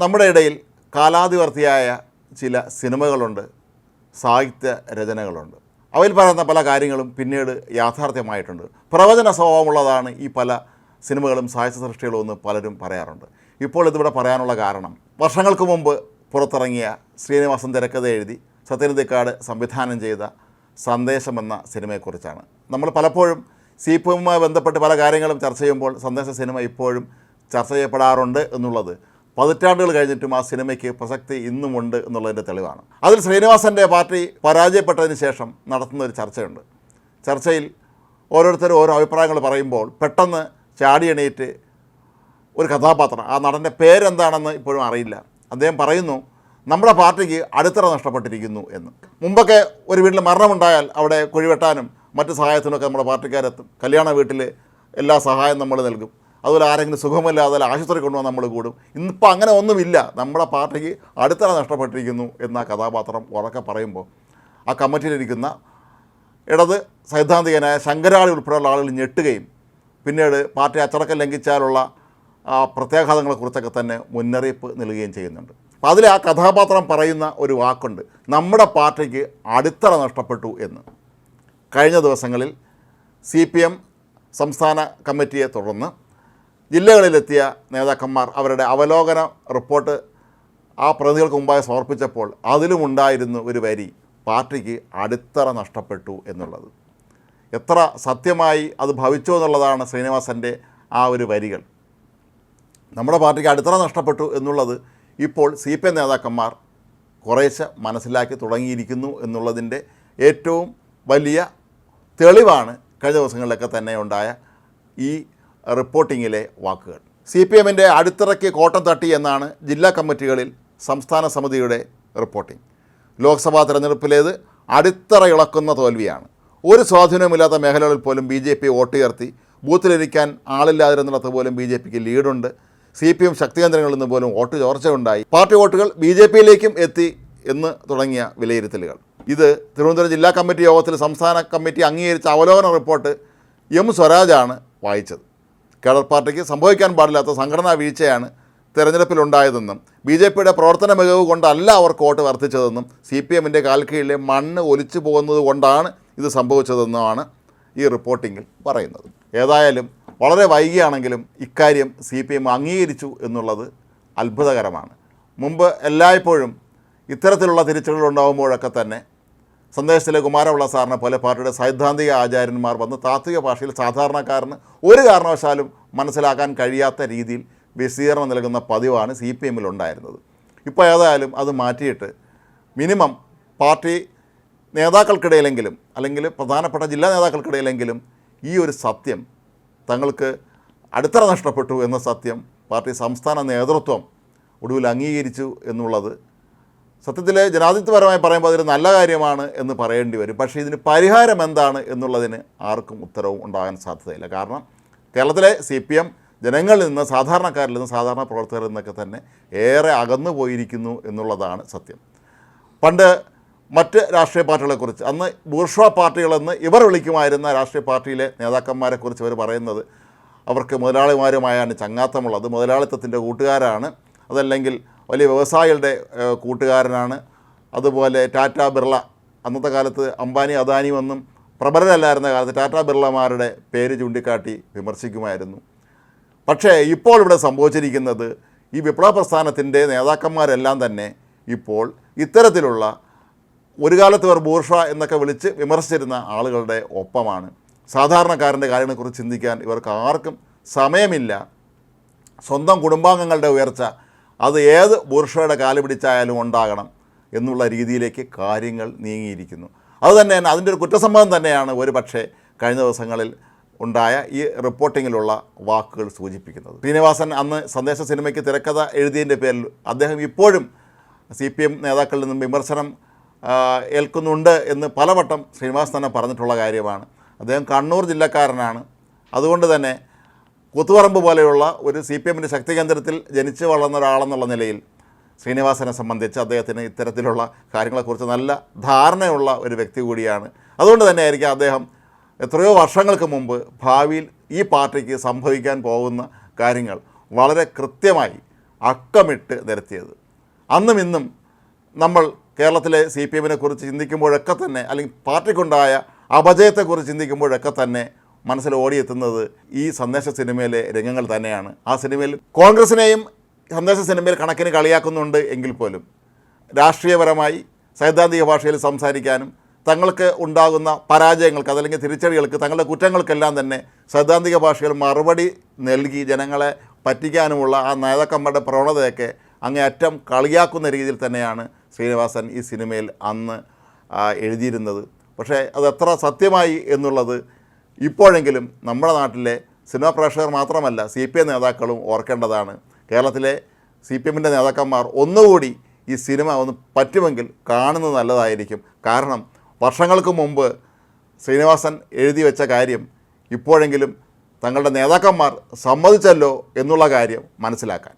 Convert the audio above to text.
നമ്മുടെ ഇടയിൽ കാലാതിവർത്തിയായ ചില സിനിമകളുണ്ട് സാഹിത്യ രചനകളുണ്ട്. അവയിൽ പറയുന്ന പല കാര്യങ്ങളും പിന്നീട് യാഥാർത്ഥ്യമായിട്ടുണ്ട്. പ്രവചന സ്വഭാവമുള്ളതാണ് ഈ പല സിനിമകളും സാഹിത്യ സൃഷ്ടികളും എന്ന് പലരും പറയാറുണ്ട്. ഇപ്പോൾ ഇതിവിടെ പറയാനുള്ള കാരണം വർഷങ്ങൾക്ക് മുമ്പ് പുറത്തിറങ്ങിയ ശ്രീനിവാസൻ തിരക്കഥ എഴുതി സത്യനിധിക്കാട് സംവിധാനം ചെയ്ത സന്ദേശം എന്ന സിനിമയെക്കുറിച്ചാണ്. നമ്മൾ പലപ്പോഴും സി പി എമ്മുമായി ബന്ധപ്പെട്ട് പല കാര്യങ്ങളും ചർച്ച ചെയ്യുമ്പോൾ സന്ദേശ സിനിമ ഇപ്പോഴും ചർച്ച ചെയ്യപ്പെടാറുണ്ട് എന്നുള്ളത് പതിറ്റാണ്ടുകൾ കഴിഞ്ഞിട്ടും ആ സിനിമയ്ക്ക് പ്രസക്തി ഇന്നുമുണ്ട് എന്നുള്ളതിന്റെ തെളിവാണ്. അതിൽ ശ്രീനിവാസന്റെ പാർട്ടി പരാജയപ്പെട്ടതിന് ശേഷം നടത്തുന്ന ഒരു ചർച്ചയുണ്ട്. ചർച്ചയിൽ ഓരോരുത്തരും ഓരോ അഭിപ്രായങ്ങൾ പറയുമ്പോൾ പെട്ടെന്ന് ചാടിയണീറ്റ് ഒരു കഥാപാത്രം ആ നടന്റെ പേരെന്താണെന്ന് ഇപ്പോഴും അറിയില്ല. അദ്ദേഹം പറയുന്നു നമ്മുടെ പാർട്ടിക്ക് അടിത്തറ നഷ്ടപ്പെട്ടിരിക്കുന്നു എന്ന്. മുമ്പൊക്കെ ഒരു വീട്ടിൽ മരണമുണ്ടായാൽ അവിടെ കുഴിവെട്ടാനും മറ്റ് സഹായത്തിനൊക്കെ നമ്മുടെ പാർട്ടിക്കാരെത്തും. കല്യാണ വീട്ടിൽ എല്ലാ സഹായം നമ്മൾ നൽകും. അതുപോലെ ആരെങ്കിലും സുഖമില്ലാതെ ആശുപത്രി കൊണ്ടുവന്ന് നമ്മൾ കൂടും. ഇന്നിപ്പോൾ അങ്ങനെ ഒന്നുമില്ല. നമ്മുടെ പാർട്ടിക്ക് അടുത്തറ നഷ്ടപ്പെട്ടിരിക്കുന്നു എന്ന കഥാപാത്രം ഉറക്കെ പറയുമ്പോൾ ആ കമ്മിറ്റിയിലിരിക്കുന്ന ഇടത് സൈദ്ധാന്തികനായ ശങ്കരാളി ഉൾപ്പെടെയുള്ള ആളുകൾ ഞെട്ടുകയും പിന്നീട് പാർട്ടി അച്ചടക്കം ലംഘിച്ചാലുള്ള ആ പ്രത്യാഘാതങ്ങളെക്കുറിച്ചൊക്കെ തന്നെ മുന്നറിയിപ്പ് നൽകുകയും ചെയ്യുന്നുണ്ട്. അപ്പോൾ അതിൽ ആ കഥാപാത്രം പറയുന്ന ഒരു വാക്കുണ്ട് നമ്മുടെ പാർട്ടിക്ക് അടിത്തറ നഷ്ടപ്പെട്ടു എന്ന്. കഴിഞ്ഞ ദിവസങ്ങളിൽ സി സംസ്ഥാന കമ്മിറ്റിയെ തുടർന്ന് ജില്ലകളിലെത്തിയ നേതാക്കന്മാർ അവരുടെ അവലോകന റിപ്പോർട്ട് ആ പ്രതികൾക്ക് മുമ്പായി സമർപ്പിച്ചപ്പോൾ അതിലുമുണ്ടായിരുന്നു ഒരു വരി പാർട്ടിക്ക് അടിത്തറ നഷ്ടപ്പെട്ടു എന്നുള്ളത്. എത്ര സത്യമായി അത് ഭവിച്ചു എന്നുള്ളതാണ് ശ്രീനിവാസന്റെ ആ ഒരു വരികൾ. നമ്മുടെ പാർട്ടിക്ക് അടിത്തറ നഷ്ടപ്പെട്ടു എന്നുള്ളത് ഇപ്പോൾ സി പി എം നേതാക്കന്മാർ കുറേശ്ശെ മനസ്സിലാക്കി തുടങ്ങിയിരിക്കുന്നു എന്നുള്ളതിന്റെ ഏറ്റവും വലിയ തെളിവാണ് കഴിഞ്ഞ ദിവസങ്ങളിലൊക്കെ തന്നെ ഉണ്ടായ ഈ റിപ്പോർട്ടിങ്ങിലെ വാക്കുകൾ. സി പി എമ്മിന്റെ അടിത്തറയ്ക്ക് കോട്ടം തട്ടി എന്നാണ് ജില്ലാ കമ്മിറ്റികളിൽ സംസ്ഥാന സമിതിയുടെ റിപ്പോർട്ടിംഗ്. ലോക്സഭാ തെരഞ്ഞെടുപ്പിലേത് അടിത്തറ ഇളക്കുന്ന തോൽവിയാണ്. ഒരു സ്വാധീനവുമില്ലാത്ത മേഖലകളിൽ പോലും ബി ജെ പി വോട്ടുയർത്തി ബൂത്തിലിരിക്കാൻ ആളില്ലാതിരുന്നിടത്ത് പോലും ബി ജെ പിക്ക് ലീഡുണ്ട്. സി പി എം ശക്തികേന്ദ്രങ്ങളിൽ നിന്ന് പോലും വോട്ട് ചോർച്ചയുണ്ടായി. പാർട്ടി വോട്ടുകൾ ബി ജെ പിയിലേക്കും എത്തി എന്ന് തുടങ്ങിയ വിലയിരുത്തലുകൾ. ഇത് തിരുവനന്തപുരം ജില്ലാ കമ്മിറ്റി യോഗത്തിൽ സംസ്ഥാന കമ്മിറ്റി അംഗീകരിച്ച അവലോകന റിപ്പോർട്ട് എം സ്വരാജാണ് വായിച്ചത്. കേഡർ പാർട്ടിക്ക് സംഭവിക്കാൻ പാടില്ലാത്ത സംഘടനാ വീഴ്ചയാണ് തെരഞ്ഞെടുപ്പിലുണ്ടായതെന്നും ബി ജെ പിയുടെ പ്രവർത്തന മികവ് കൊണ്ടല്ല അവർക്ക് വോട്ട് വർദ്ധിച്ചതെന്നും സി പി എമ്മിന്റെ കാൽക്കീഴിലെ മണ്ണ് ഒലിച്ചു പോകുന്നത് കൊണ്ടാണ് ഇത് സംഭവിച്ചതെന്നുമാണ് ഈ റിപ്പോർട്ടിങ്ങിൽ പറയുന്നത്. ഏതായാലും വളരെ വൈകിയാണെങ്കിലും ഇക്കാര്യം സി പി എം അംഗീകരിച്ചു എന്നുള്ളത് അത്ഭുതകരമാണ്. മുമ്പ് എല്ലായ്പ്പോഴും ഇത്തരത്തിലുള്ള തിരിച്ചടികൾ ഉണ്ടാകുമ്പോഴൊക്കെ തന്നെ സന്ദേശത്തിലെ കുമാരവിള സാറിനെ പോലെ പാർട്ടിയുടെ സൈദ്ധാന്തിക ആചാര്യന്മാർ വന്ന് താത്വിക ഭാഷയിൽ സാധാരണക്കാരന് ഒരു കാരണവശാലും മനസ്സിലാക്കാൻ കഴിയാത്ത രീതിയിൽ വിശദീകരണം നൽകുന്ന പതിവാണ് സി പി എമ്മിൽ ഉണ്ടായിരുന്നത്. ഇപ്പോൾ ഏതായാലും അത് മാറ്റിയിട്ട് മിനിമം പാർട്ടി നേതാക്കൾക്കിടയിലെങ്കിലും അല്ലെങ്കിൽ പ്രധാനപ്പെട്ട ജില്ലാ നേതാക്കൾക്കിടയിലെങ്കിലും ഈ ഒരു സത്യം തങ്ങൾക്ക് അടിത്തറ നഷ്ടപ്പെട്ടു എന്ന സത്യം പാർട്ടി സംസ്ഥാന നേതൃത്വം ഒടുവിൽ അംഗീകരിച്ചു എന്നുള്ളത് സത്യത്തിൽ ജനാധിപത്യപരമായി പറയുമ്പോൾ അതൊരു നല്ല കാര്യമാണ് എന്ന് പറയേണ്ടി വരും. പക്ഷേ ഇതിന് പരിഹാരം എന്താണ് എന്നുള്ളതിന് ആർക്കും ഉത്തരവും ഉണ്ടാകാൻ സാധ്യതയില്ല. കാരണം കേരളത്തിലെ സി പി എം ജനങ്ങളിൽ നിന്ന് സാധാരണക്കാരിൽ നിന്ന് സാധാരണ പ്രവർത്തകരിൽ നിന്നൊക്കെ തന്നെ ഏറെ അകന്നു പോയിരിക്കുന്നു എന്നുള്ളതാണ് സത്യം. പണ്ട് മറ്റ് രാഷ്ട്രീയ പാർട്ടികളെക്കുറിച്ച് അന്ന് ബൂർഷ്വ പാർട്ടികളെന്ന് ഇവർ വിളിക്കുമായിരുന്ന രാഷ്ട്രീയ പാർട്ടിയിലെ നേതാക്കന്മാരെക്കുറിച്ച് അവർ പറയുന്നത് അവർക്ക് മുതലാളിമാരുമായാണ് ചങ്ങാത്തമുള്ളത്. മുതലാളിത്തത്തിന്റെ കൂട്ടുകാരാണ്. അതല്ലെങ്കിൽ വലിയ വ്യവസായികളുടെ കൂട്ടുകാരനാണ്. അതുപോലെ ടാറ്റ ബിർള. അന്നത്തെ കാലത്ത് അംബാനി അദാനി ഒന്നും പ്രബലരല്ലായിരുന്ന കാലത്ത് ടാറ്റ ബിർളമാരുടെ പേര് ചൂണ്ടിക്കാട്ടി വിമർശിക്കുമായിരുന്നു. പക്ഷേ ഇപ്പോൾ ഇവിടെ സംഭവിച്ചിരിക്കുന്നത് ഈ വിപ്ലവ പ്രസ്ഥാനത്തിന്റെ നേതാക്കന്മാരെല്ലാം തന്നെ ഇപ്പോൾ ഇത്തരത്തിലുള്ള ഒരു കാലത്ത് ഇവർ ബൂർഷ എന്നൊക്കെ വിളിച്ച് വിമർശിച്ചിരുന്ന ആളുകളുടെ ഒപ്പമാണ്. സാധാരണക്കാരന്റെ കാര്യങ്ങളെക്കുറിച്ച് ചിന്തിക്കാൻ ഇവർക്ക് ആർക്കും സമയമില്ല. സ്വന്തം കുടുംബാംഗങ്ങളുടെ ഉയർച്ച അത് ഏത് ബൂർഷയുടെ കാൽ പിടിച്ചായാലും ഉണ്ടാകണം എന്നുള്ള രീതിയിലേക്ക് കാര്യങ്ങൾ നീങ്ങിയിരിക്കുന്നു. അതുതന്നെ അതിന്റെ ഒരു കുറ്റസമ്മതം തന്നെയാണ് ഒരു പക്ഷേ കഴിഞ്ഞ ദിവസങ്ങളിൽ ഉണ്ടായ ഈ റിപ്പോർട്ടിങ്ങിലുള്ള വാക്കുകൾ സൂചിപ്പിക്കുന്നത്. ശ്രീനിവാസൻ അന്ന് സന്ദേശ സിനിമയ്ക്ക് തിരക്കഥ എഴുതിയതിന്റെ പേരിൽ അദ്ദേഹം ഇപ്പോഴും സി പി എം നേതാക്കളിൽ നിന്നും വിമർശനം ഏൽക്കുന്നുണ്ട് എന്ന് പലവട്ടം ശ്രീനിവാസൻ തന്നെ പറഞ്ഞിട്ടുള്ള കാര്യമാണ്. അദ്ദേഹം കണ്ണൂർ ജില്ലക്കാരനാണ്. അതുകൊണ്ട് തന്നെ കൂത്തുപറമ്പ് പോലെയുള്ള ഒരു സി പി എമ്മിന്റെ ശക്തി കേന്ദ്രത്തിൽ ജനിച്ചു വളർന്ന ഒരാളെന്നുള്ള നിലയിൽ ശ്രീനിവാസനെ സംബന്ധിച്ച് അദ്ദേഹത്തിന് ഇത്തരത്തിലുള്ള കാര്യങ്ങളെക്കുറിച്ച് നല്ല ധാരണയുള്ള ഒരു വ്യക്തി കൂടിയാണ്. അതുകൊണ്ട് തന്നെ ആയിരിക്കും അദ്ദേഹം എത്രയോ വർഷങ്ങൾക്ക് മുമ്പ് ഭാവിയിൽ ഈ പാർട്ടിക്ക് സംഭവിക്കാൻ പോകുന്ന കാര്യങ്ങൾ വളരെ കൃത്യമായി അക്കമിട്ട് നിരത്തിയത്. അന്നും ഇന്നും നമ്മൾ കേരളത്തിലെ സി പി എമ്മിനെ കുറിച്ച് ചിന്തിക്കുമ്പോഴൊക്കെ തന്നെ അല്ലെങ്കിൽ പാർട്ടിക്കുണ്ടായ അപജയത്തെക്കുറിച്ച് ചിന്തിക്കുമ്പോഴൊക്കെ തന്നെ മനസ്സിൽ ഓടിയെത്തുന്നത് ഈ സന്ദേശ സിനിമയിലെ രംഗങ്ങൾ തന്നെയാണ്. ആ സിനിമയിൽ കോൺഗ്രസിനെയും സന്ദേശ സിനിമയിൽ കണക്കിന് കളിയാക്കുന്നുണ്ട് എങ്കിൽ പോലും രാഷ്ട്രീയപരമായി സൈദ്ധാന്തിക ഭാഷയിൽ സംസാരിക്കാനും തങ്ങൾക്ക് ഉണ്ടാകുന്ന പരാജയങ്ങൾക്ക് അതല്ലെങ്കിൽ തിരിച്ചടികൾക്ക് തങ്ങളുടെ കുറ്റങ്ങൾക്കെല്ലാം തന്നെ സൈദ്ധാന്തിക ഭാഷയിൽ മറുപടി നൽകി ജനങ്ങളെ പറ്റിക്കാനുമുള്ള ആ നേതാക്കന്മാരുടെ പ്രവണതയൊക്കെ അങ്ങേയറ്റം കളിയാക്കുന്ന രീതിയിൽ തന്നെയാണ് ശ്രീനിവാസൻ ഈ സിനിമയിൽ അന്ന് എഴുതിയിരുന്നത്. പക്ഷേ അത് എത്ര സത്യമായി എന്നുള്ളത് ഇപ്പോഴെങ്കിലും നമ്മുടെ നാട്ടിലെ സിനിമാ പ്രേക്ഷകർ മാത്രമല്ല സി പി എം നേതാക്കളും ഓർക്കേണ്ടതാണ്. കേരളത്തിലെ സി പി എമ്മിന്റെ നേതാക്കന്മാർ ഒന്നുകൂടി ഈ സിനിമ ഒന്ന് പറ്റുമെങ്കിൽ കാണുന്നത് നല്ലതായിരിക്കും. കാരണം വർഷങ്ങൾക്ക് മുമ്പ് ശ്രീനിവാസൻ എഴുതി വെച്ച കാര്യം ഇപ്പോഴെങ്കിലും തങ്ങളുടെ നേതാക്കന്മാർ സമ്മതിച്ചല്ലോ എന്നുള്ള കാര്യം മനസ്സിലാക്കാൻ.